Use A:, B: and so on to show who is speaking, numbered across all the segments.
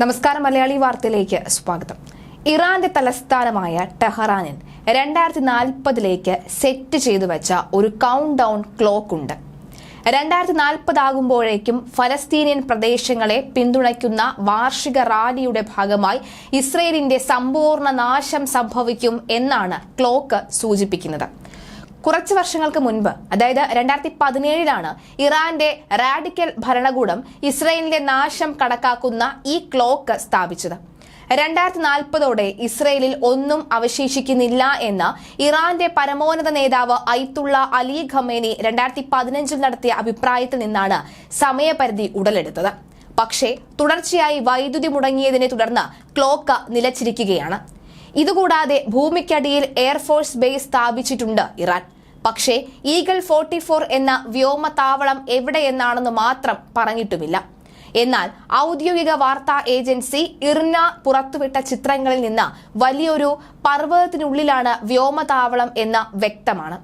A: നമസ്കാരം മലയാളി വാർത്തയിലേക്ക് സ്വാഗതം. ഇറാന്റെ തലസ്ഥാനമായ ടെഹറാനിൽ രണ്ടായിരത്തി നാൽപ്പതിലേക്ക് സെറ്റ് ചെയ്തു വെച്ച ഒരു കൗണ്ട് ഡൗൺ ക്ലോക്ക് ഉണ്ട്. രണ്ടായിരത്തി നാൽപ്പതാകുമ്പോഴേക്കും ഫലസ്തീനിയൻ പ്രദേശങ്ങളെ പിന്തുണയ്ക്കുന്ന വാർഷിക റാലിയുടെ ഭാഗമായി ഇസ്രയേലിന്റെ സമ്പൂർണ നാശം സംഭവിക്കും എന്നാണ് ക്ലോക്ക് സൂചിപ്പിക്കുന്നത്. കുറച്ച് വർഷങ്ങൾക്ക് മുൻപ് അതായത് രണ്ടായിരത്തി പതിനേഴിലാണ് ഇറാന്റെ റാഡിക്കൽ ഭരണകൂടം ഇസ്രയേലിന്റെ നാശം കണക്കാക്കുന്ന ഈ ക്ലോക്ക് സ്ഥാപിച്ചത്. രണ്ടായിരത്തി നാൽപ്പതോടെ ഇസ്രയേലിൽ ഒന്നും അവശേഷിക്കുന്നില്ല എന്ന ഇറാന്റെ പരമോന്നത നേതാവ് ഐത്തുള്ള അലി ഖമേനി രണ്ടായിരത്തി പതിനഞ്ചിൽ നടത്തിയ അഭിപ്രായത്തിൽ നിന്നാണ് സമയപരിധി ഉടലെടുത്തത്. പക്ഷേ തുടർച്ചയായി വൈദ്യുതി മുടങ്ങിയതിനെ തുടർന്ന് ക്ലോക്ക് നിലച്ചിരിക്കുകയാണ്. ഇതുകൂടാതെ ഭൂമിക്കടിയിൽ എയർഫോഴ്സ് ബേസ് സ്ഥാപിച്ചിട്ടുണ്ട് ഇറാൻ. പക്ഷേ ഈഗിൾ ഫോർട്ടി ഫോർ എന്ന വ്യോമതാവളം എവിടെയെന്നാണെന്ന് മാത്രം പറഞ്ഞിട്ടുമില്ല. എന്നാൽ ഔദ്യോഗിക വാർത്താ ഏജൻസി ഇർന പുറത്തുവിട്ട ചിത്രങ്ങളിൽ നിന്ന് വലിയൊരു പർവതത്തിനുള്ളിലാണ് വ്യോമതാവളം എന്ന് വ്യക്തമാണ്.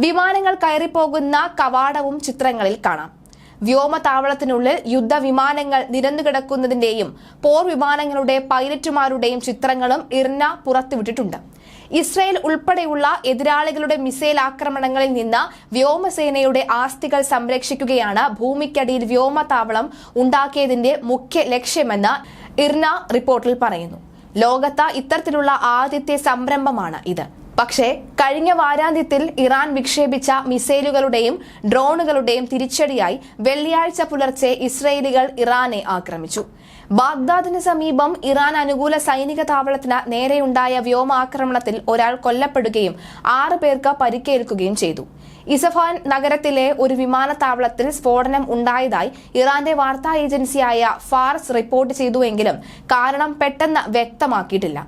A: വിമാനങ്ങൾ കയറിപ്പോകുന്ന കവാടവും ചിത്രങ്ങളിൽ കാണാം. വ്യോമതാവളത്തിനുള്ളിൽ യുദ്ധവിമാനങ്ങൾ നിരന്നുകിടക്കുന്നതിന്റെയും പോർ വിമാനങ്ങളുടെ പൈലറ്റുമാരുടെയും ചിത്രങ്ങളും ഇർന പുറത്തുവിട്ടിട്ടുണ്ട്. ഇസ്രയേൽ ഉൾപ്പെടെയുള്ള എതിരാളികളുടെ മിസൈൽ ആക്രമണങ്ങളിൽ നിന്ന് വ്യോമസേനയുടെ ആസ്തികൾ സംരക്ഷിക്കുകയാണ് ഭൂമിക്കടിയിൽ വ്യോമതാവളം ഉണ്ടാക്കിയതിന്റെ മുഖ്യ ലക്ഷ്യമെന്ന് ഇർന റിപ്പോർട്ടിൽ പറയുന്നു. ലോകത്ത് ഇത്തരത്തിലുള്ള ആദ്യത്തെ സംരംഭമാണ് ഇത്. പക്ഷേ കഴിഞ്ഞ വാരാന്ത്യത്തിൽ ഇറാൻ വിക്ഷേപിച്ച മിസൈലുകളുടെയും ഡ്രോണുകളുടെയും തിരിച്ചടിയായി വെള്ളിയാഴ്ച പുലർച്ചെ ഇസ്രയേലികൾ ഇറാനെ ആക്രമിച്ചു. ബാഗ്ദാദിന് സമീപം ഇറാൻ അനുകൂല സൈനിക താവളത്തിന് നേരെയുണ്ടായ വ്യോമാക്രമണത്തിൽ ഒരാൾ കൊല്ലപ്പെടുകയും ആറ് പേർക്ക് പരിക്കേൽക്കുകയും ചെയ്തു. ഇസഫാൻ നഗരത്തിലെ ഒരു വിമാനത്താവളത്തിൽ സ്ഫോടനം ഉണ്ടായതായി ഇറാന്റെ വാർത്താ ഏജൻസിയായ ഫാർസ് റിപ്പോർട്ട് ചെയ്തുവെങ്കിലും കാരണം പെട്ടെന്ന് വ്യക്തമാക്കിയിട്ടില്ല.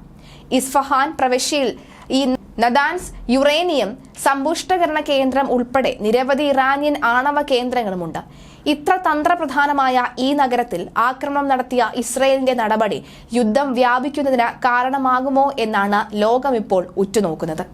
A: ഇസ്ഫഹാൻ പ്രവിശ്യയിൽ ഈ നദാൻസ് യുറേനിയം സമ്പുഷ്ടകരണ കേന്ദ്രം ഉൾപ്പെടെ നിരവധി ഇറാനിയൻ ആണവ കേന്ദ്രങ്ങളുമുണ്ട്. ഇത്ര തന്ത്രപ്രധാനമായ ഈ നഗരത്തിൽ ആക്രമണം നടത്തിയ ഇസ്രയേലിന്റെ നടപടി യുദ്ധം വ്യാപിക്കുന്നതിന് കാരണമാകുമോ എന്നാണ് ലോകം ഇപ്പോൾ ഉറ്റുനോക്കുന്നത്.